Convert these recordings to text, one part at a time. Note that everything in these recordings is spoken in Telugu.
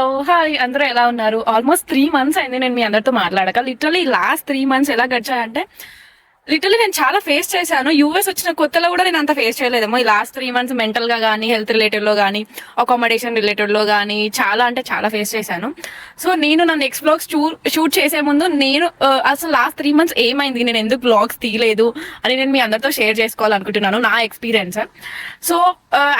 హలో హాయ్ అందరూ ఎలా ఉన్నారు? ఆల్మోస్ట్ త్రీ మంత్స్ అయింది నేను మీ అందరితో మాట్లాడక. లిటరలీ లాస్ట్ త్రీ మంత్స్ ఎలా గడిచాయంటే లిటర్లీ నేను చాలా ఫేస్ చేశాను. యూఎస్ వచ్చిన కొత్తలో కూడా నేను అంత ఫేస్ చేయలేదేమో. ఈ లాస్ట్ త్రీ మంత్స్ మెంటల్గా కానీ హెల్త్ రిలేటెడ్లో కానీ అకామిడేషన్ రిలేటెడ్లో కానీ చాలా అంటే చాలా ఫేస్ చేశాను. సో నేను నా నెక్స్ట్ బ్లాగ్స్ షూట్ చేసే ముందు నేను uh, అసలు లాస్ట్ త్రీ మంత్స్ ఏమైంది? నేను ఎందుకు బ్లాగ్స్ తీయలేదు? అని నేను మీ అందరితో షేర్ చేసుకోవాలనుకుంటున్నాను నా ఎక్స్పీరియన్స్ సో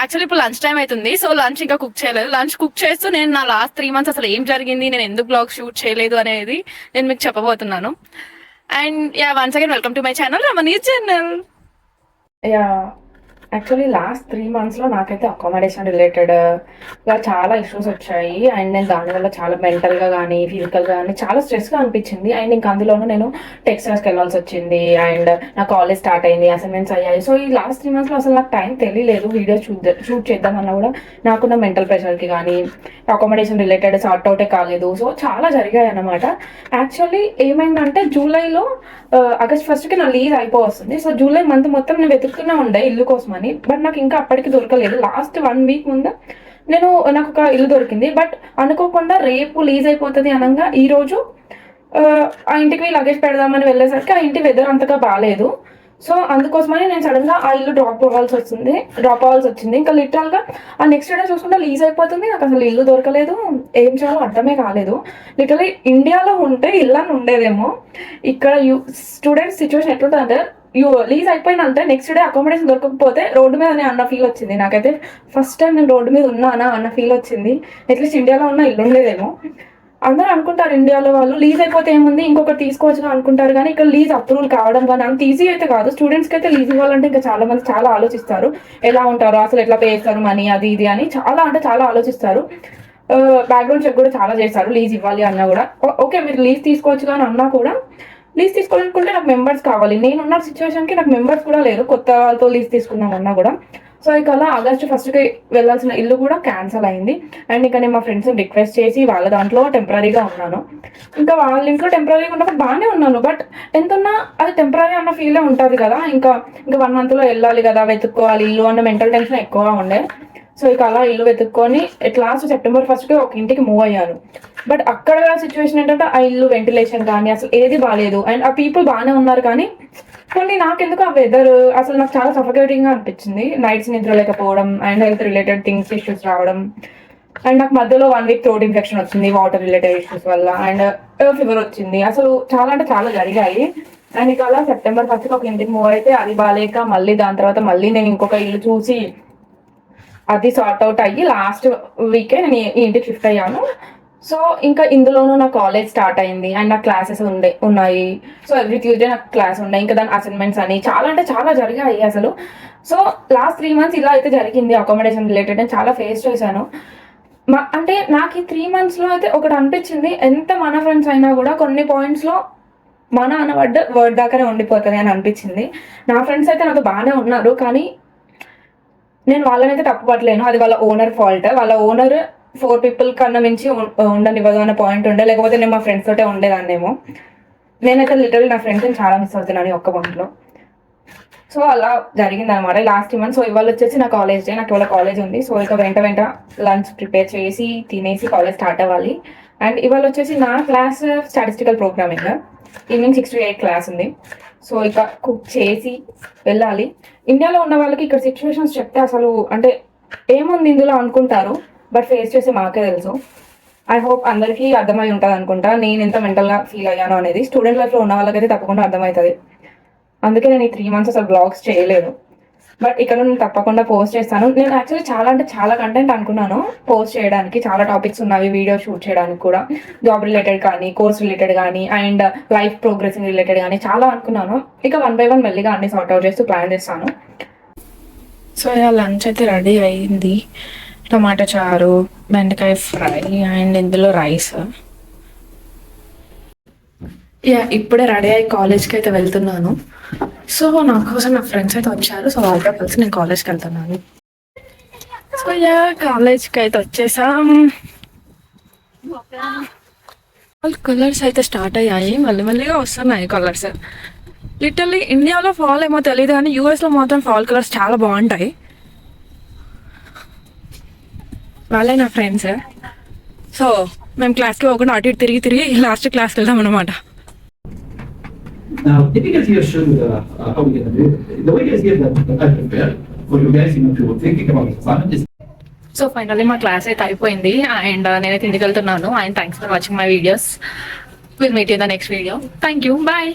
యాక్చువల్లీ ఇప్పుడు లంచ్ టైం అవుతుంది. సో లంచ్ ఇంకా కుక్ చేయలేదు. లంచ్ కుక్ చేస్తూ నేను నా లాస్ట్ త్రీ మంత్స్ అసలు ఏం జరిగింది? నేను ఎందుకు బ్లాగ్ షూట్ చేయలేదు అనేది నేను మీకు చెప్పబోతున్నాను. And yeah, once again, welcome to my channel, Ramani's channel. Yeah. Actually last three మంత్స్లో నాకైతే అకామిడేషన్ రిలేటెడ్ uh, గా చాలా ఇష్యూస్ వచ్చాయి. అండ్ నేను దానివల్ల చాలా మెంటల్గా కానీ ఫిజికల్గా కానీ చాలా స్ట్రెస్గా అనిపించింది. అండ్ ఇంకా అందులోనూ నేను టెక్స్టైల్స్కి వెళ్ళాల్సి వచ్చింది. అండ్ నా కాలేజ్ స్టార్ట్ అయింది అసైన్మెంట్స్ అయ్యాయి. సో ఈ లాస్ట్ త్రీ మంత్స్లో అసలు నాకు టైం తెలియలేదు. వీడియో చూద్దాం షూట్ చేద్దామన్నా కూడా నాకున్న మెంటల్ ప్రెషర్కి కానీ అకామిడేషన్ రిలేటెడ్ సార్ట్ అవుటే కాలేదు. సో చాలా జరిగాయి అన్నమాట. యాక్చువల్లీ ఏమైందంటే జూలైలో uh, ఆగస్ట్ ఫస్ట్కి నా లీవ్ అయిపోవస్తుంది. సో జూలై మంత్ మొత్తం నేను వెతుకుతూనే ఉండే ఇల్లు కోసం అని బట్ నాకు ఇంకా అప్పటికి దొరకలేదు. లాస్ట్ వన్ వీక్ ముందు నేను నాకు ఒక ఇల్లు దొరికింది. బట్ అనుకోకుండా రేపు లీజ్ అయిపోతుంది అనగా ఈ రోజు ఆ, ఇంటికి లగేజ్ పెడదామని వెళ్ళేసరికి ఆ ఇంటి వెదర్ అంతగా బాగాలేదు సో అందుకోసమని నేను సడన్గా ఆ ఇల్లు డ్రాప్ అవ్వాల్సి వచ్చింది. డ్రాప్ అవ్వాల్సి వచ్చింది. ఇంకా లిటరల్గా ఆ నెక్స్ట్ డే చూసుకుంటే లీజ్ అయిపోతుంది. నాకు అసలు ఇల్లు దొరకలేదు. ఏం చేయాలో అర్థమే కాలేదు. లిటరలీ ఇండియాలో ఉంటే ఇల్లు అని ఉండేదేమో. ఇక్కడ యూ స్టూడెంట్స్ సిచ్యువేషన్ ఎట్లుంటుంది అంటే లీజ్ అయిపోయినంటే నెక్స్ట్ డే అకామిడేషన్ దొరకకపోతే రోడ్డు మీదనే అన్న ఫీల్ వచ్చింది. నాకైతే ఫస్ట్ టైం నేను రోడ్డు మీద ఉన్నానా అన్న ఫీల్ వచ్చింది. అట్లీస్ట్ ఇండియాలో ఉన్న ఇల్లు ఉండేదేమో. అందరూ అనుకుంటారు ఇండియాలో వాళ్ళు లీజ్ అయిపోతే ఏముంది? ఇంకొకటి తీసుకోవచ్చు అనుకుంటారు కానీ ఇక్కడ లీజ్ అప్రూవల్ కావడం కానీ అంత ఈజీ అయితే కాదు. స్టూడెంట్స్కి అయితే లీజ్ ఇవ్వాలంటే ఇంకా చాలా మంది చాలా ఆలోచిస్తారు. ఎలా ఉంటారు? అసలు ఎట్లా పే చేస్తారు? మనీ అది ఇది అని చాలా అంటే చాలా ఆలోచిస్తారు. Uh, బ్యాక్గ్రౌండ్ చెక్ కూడా చాలా చేస్తారు. లీజ్ ఇవ్వాలి అన్నా కూడా. ఓకే మీరు లీజ్ తీసుకోవచ్చు కానీ అన్నా కూడా లీజ్ తీసుకోవాలనుకుంటే నాకు మెంబర్స్ కావాలి. నేనున్న సిచ్యువేషన్కి నాకు మెంబర్స్ కూడా లేరు. కొత్త వాళ్ళతో లీజ్ తీసుకుందాం కూడా. సో ఇక అలా ఆగస్టు ఫస్ట్కి వెళ్ళాల్సిన ఇల్లు కూడా క్యాన్సిల్ అయింది. అండ్ ఇక నేను మా ఫ్రెండ్స్ రిక్వెస్ట్ చేసి వాళ్ళ దాంట్లో టెంపరీగా ఉన్నాను. ఇంకా వాళ్ళ ఇంట్లో టెంపరీగా ఉన్నప్పుడు బాగానే ఉన్నాను. బట్ ఎంత ఉన్నా అది టెంపరీ అన్న ఫీలే ఉంటుంది కదా. ఇంకా ఇంకా వన్ మంత్లో వెళ్ళాలి కదా వెతుక్కోవాలి. ఇల్లు అన్న మెంటల్ టెన్షన్ ఎక్కువగా ఉండే. సో ఇక అలా ఇల్లు వెతుక్కొని లాస్ట్ సెప్టెంబర్ ఫస్ట్కి ఒక ఇంటికి మూవ్ అయ్యాను. బట్ అక్కడ సిచ్యువేషన్ ఏంటంటే ఆ ఇల్లు వెంటిలేషన్ కానీ అసలు ఏది బాగాలేదు అండ్ ఆ పీపుల్ బాగానే ఉన్నారు కానీ కొన్ని నాకెందుకు ఆ వెదర్ అసలు నాకు చాలా సఫకేటింగ్గా అనిపించింది. నైట్స్ నిద్ర లేకపోవడం and health related things issues రావడం. అండ్ నాకు మధ్యలో వన్ వీక్ థ్రోట్ ఇన్ఫెక్షన్ వచ్చింది వాటర్ రిలేటెడ్ ఇష్యూస్ వల్ల. అండ్ ఫీవర్ వచ్చింది. అసలు చాలా అంటే చాలా జరిగాయి. అండ్ ఇక అలా సెప్టెంబర్ ఫస్ట్ ఒక ఇంటికి మూవ్ అయితే అది బాగాలేక మళ్ళీ దాని తర్వాత మళ్ళీ నేను ఇంకొక ఇల్లు చూసి అది సార్ట్ అవుట్ అయ్యి లాస్ట్ వీకే నేను ఇంటికి షిఫ్ట్ అయ్యాను. సో ఇంకా ఇందులోనూ నా కాలేజ్ స్టార్ట్ అయింది అండ్ నా క్లాసెస్ ఉండే ఉన్నాయి. సో ఎవ్రీ ట్యూస్డే నాకు క్లాస్ ఉన్నాయి ఇంకా దాని అసైన్మెంట్స్ అని చాలా అంటే చాలా జరిగాయి అసలు. సో లాస్ట్ త్రీ మంత్స్ ఇలా అయితే జరిగింది అకామిడేషన్ రిలేటెడ్ నేను చాలా ఫేస్ చేశాను. మా అంటే నాకు ఈ త్రీ మంత్స్లో అయితే ఒకటి అనిపించింది. ఎంత మన ఫ్రెండ్స్ అయినా కూడా కొన్ని పాయింట్స్లో మన అనబడ్డ వర్డ్ దాకానే ఉండిపోతుంది అని అనిపించింది. నా ఫ్రెండ్స్ అయితే నాతో బాగానే ఉన్నారు. కానీ నేను వాళ్ళనైతే తప్పు పట్టలేను. అది వాళ్ళ ఓనర్ ఫాల్ట్ వాళ్ళ ఓనర్ ఫోర్ పీపుల్ కన్నా మించి ఉండనివ్వదు అన్న పాయింట్ ఉండే. లేకపోతే నేను మా ఫ్రెండ్స్ తోటే ఉండేదాన్నేమో. నేనైతే లిటరల్ నా ఫ్రెండ్స్ని చాలా మిస్ అవుతున్నాను ఒక్క పాయింట్లో సో అలా జరిగింది అనమాట లాస్ట్ మంత్ సో ఇవాళ వచ్చేసి నా కాలేజ్ డే నాకు ఇవాళ కాలేజ్ ఉంది. సో ఇక వెంట వెంట లంచ్ ప్రిపేర్ చేసి తినేసి కాలేజ్ స్టార్ట్ అవ్వాలి. అండ్ ఇవాళ వచ్చేసి నా class statistical programming evening six to eight class ఉంది. సో ఇక కుక్ చేసి వెళ్ళాలి. ఇండియాలో ఉన్న వాళ్ళకి ఇక్కడ సిచ్యువేషన్స్ చెప్తే అసలు అంటే ఏముంది ఇందులో అనుకుంటారు బట్ ఫేస్ చేసి మాకే తెలుసు. ఐ హోప్ అందరికీ అర్థమై ఉంటుంది అనుకుంటా. నేను ఎంత మెంటల్గా ఫీల్ అయ్యాను అనేది. స్టూడెంట్ లైఫ్లో ఉన్న వాళ్ళకైతే తప్పకుండా అర్థమవుతుంది. అందుకే నేను ఈ త్రీ మంత్స్ అసలు బ్లాగ్స్ చేయలేదు. బట్ ఇక్కడ నేను తప్పకుండా పోస్ట్ చేస్తాను. నేను యాక్చువల్లీ చాలా అంటే చాలా కంటెంట్ అనుకున్నాను. పోస్ట్ చేయడానికి చాలా టాపిక్స్ ఉన్నాయి వీడియో షూట్ చేయడానికి కూడా. జాబ్ రిలేటెడ్ కానీ కోర్స్ రిలేటెడ్ కానీ అండ్ లైఫ్ ప్రోగ్రెసింగ్ రిలేటెడ్ కానీ చాలా అనుకున్నాను. ఇక వన్ బై వన్ మెల్లిగా అన్ని సార్ట్ అవుట్ చేస్తూ ప్లాన్ చేస్తాను. సో ఇలా లంచ్ అయితే రెడీ అయింది. టమాటా చారు బెండకాయ ఫ్రై అండ్ ఇందులో రైస్. యా ఇప్పుడే రెడీ అయ్యి కాలేజ్కి అయితే వెళ్తున్నాను. సో నా కోసం నా ఫ్రెండ్స్ అయితే వచ్చారు. సో వాళ్ళతో కలిసి నేను కాలేజ్కి వెళ్తున్నాను. సో యా కాలేజ్కి అయితే వచ్చేసాం. కలర్స్ అయితే స్టార్ట్ అయ్యాయి. మళ్ళీ మళ్ళీగా వస్తున్నాయి కలర్స్. లిటర్లీ ఇండియాలో ఫాల్ ఏమో తెలియదు కానీ యూఎస్లో మాత్రం ఫాల్ కలర్స్ చాలా బాగుంటాయి. వాళ్ళే నా ఫ్రెండ్స్ సో మేము క్లాస్కి పోకుండా అటు ఇటు తిరిగి తిరిగి లాస్ట్ క్లాస్కి వెళ్దాం అనమాట Now, if you guys here show you the, uh, how we're going to do it, the way you guys get that, that I prepared for you guys, you know, to thinking about this assignment is so finally మా క్లాస్ అయితే అయిపోయింది అండ్ నేనైతే ఇంటికి వెళ్తున్నాను and thanks for watching my videos will meet in the next video thank you bye